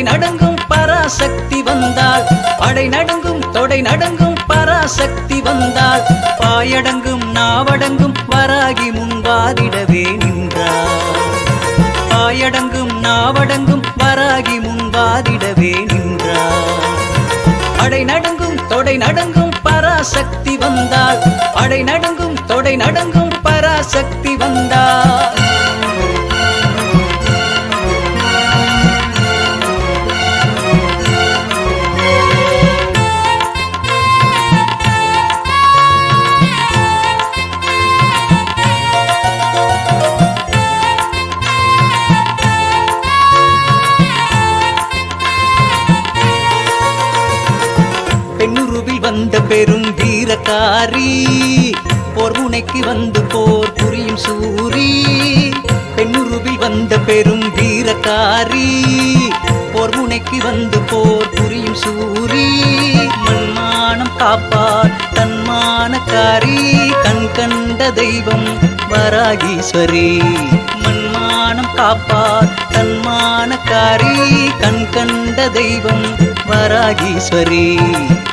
நடுங்கும் பராசக்தி வந்தாள் படை நடுங்கும் தொடை நடுங்கும் பராசக்தி வந்தாள் பாயடங்கும் நாவடங்கும் வராகி முன்வாதிடவே நின்றாள் பாயடங்கும் நாவடங்கும் வராகி முன்வாதிடவே நின்றாள் அடை நடுங்கும் தொடை நடுங்கும் பராசக்தி வந்தாள் அடை நடுங்கும் தொடை நடுங்கும் பெண்ணுருவில் வந்த பெரும் வீரக்காரி போர் முனைக்கு வந்து போர் புரியும் சூரி. பெண்ணுருவில் வந்த பெரும் வீரக்காரி போர் முனைக்கு வந்து போர் புரியும் சூரி. மண்மானம் காப்பார் தன்மானக்காரி. கண் கண்ட தெய்வம் வராகீஸ்வரி. மண்மானம் காப்பார் ஞானக்காரி கண் கண்ட தெய்வம் வராகீஸ்வரி.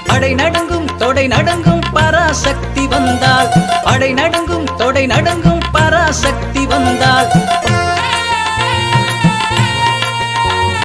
அடை நடங்கும் தொடை நடங்கும் பராசக்தி வந்தாள். அடை நடங்கும் தொடை நடங்கும் பராசக்தி வந்தாள்.